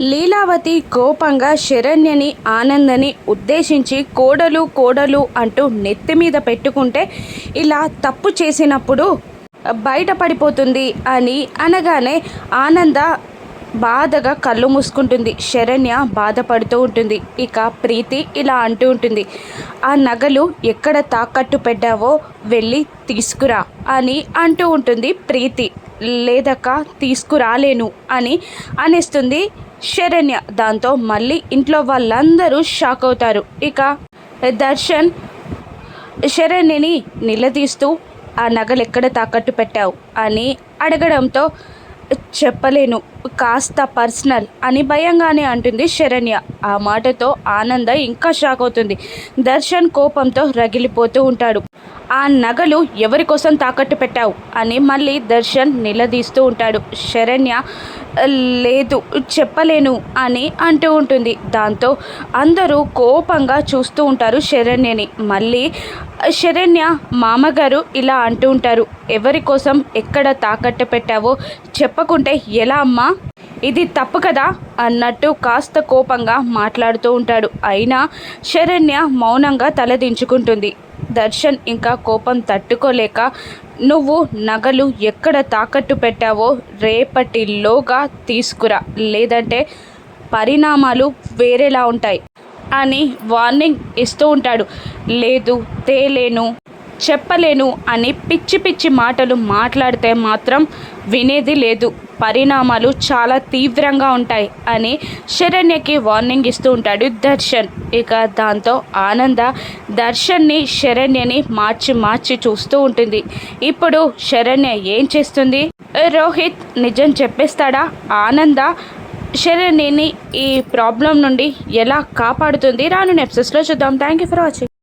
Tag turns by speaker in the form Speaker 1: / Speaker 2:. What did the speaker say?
Speaker 1: లీలావతి కోపంగా శరణ్యని ఆనందని ఉద్దేశించి కోడలు కోడలు అంటూ నెత్తి మీద పెట్టుకుంటే ఇలా తప్పు చేసినప్పుడు బయటపడిపోతుంది అని అనగానే ఆనంద బాధగా కళ్ళు మూసుకుంటుంది. శరణ్య బాధపడుతూ ఉంటుంది. ఇక ప్రీతి ఇలా అంటూ ఉంటుంది. ఆ నగలు ఎక్కడ తాకట్టు పెట్టావో వెళ్ళి తీసుకురా అని అంటూ ఉంటుంది ప్రీతి. లేదక్క తీసుకురాలేను అని అనేస్తుంది శరణ్య దాంతో మళ్ళీ ఇంట్లో వాళ్ళందరూ షాక్ అవుతారు. ఇక దర్శన్ శరణ్యని నిలదీస్తూ ఆ నగలు ఎక్కడ తాకట్టు పెట్టావు? అని అడగడంతో చెప్పలేను కాస్త పర్సనల్ అని భయంగానే అంటుంది శరణ్య. ఆ మాటతో ఆనంద ఇంకా షాక్ అవుతుంది. దర్శన్ కోపంతో రగిలిపోతూ ఉంటాడు. ఆ నగలు ఎవరి కోసం తాకట్టు పెట్టావు? అని మళ్ళీ దర్శన్ నిలదీస్తూ ఉంటాడు. శరణ్య లేదు చెప్పలేను అని అంటూ ఉంటుంది. దాంతో అందరూ కోపంగా చూస్తూ ఉంటారు శరణ్యని. మళ్ళీ శరణ్య మామగారు ఇలా అంటూ ఉంటారు ఎవరి కోసం ఎక్కడ తాకట్టు పెట్టావో చెప్పకుంటే ఎలా అమ్మా? ఇది తప్పు కదా? అన్నట్టు కాస్త కోపంగా మాట్లాడుతూ ఉంటాడు. అయినా శరణ్య మౌనంగా తలదించుకుంటుంది. దర్శన్ ఇంకా కోపం తట్టుకోలేక నువ్వు నగలు ఎక్కడ తాకట్టు పెట్టావో రేపటిలోగా తీసుకురా లేదంటే పరిణామాలు వేరేలా ఉంటాయి అని వార్నింగ్ ఇస్తూ ఉంటాడు. లేదు తేలేను చెప్పలేను అని పిచ్చి పిచ్చి మాటలు మాట్లాడితే మాత్రం వినేది లేదు. పరిణామాలు చాలా తీవ్రంగా ఉంటాయి అని శరణ్యకి వార్నింగ్ ఇస్తూ ఉంటాడు దర్శన్. ఇక దాంతో ఆనంద దర్శన్ని శరణ్యని మార్చి మార్చి చూస్తూ ఉంటుంది. ఇప్పుడు శరణ్య ఏం చేస్తుంది? రోహిత్ నిజం చెప్పేస్తాడా? ఆనంద శరణ్యని ఈ ప్రాబ్లం నుండి ఎలా కాపాడుతుంది? రాను నెప్సెస్లో చూద్దాం. Thank you for watching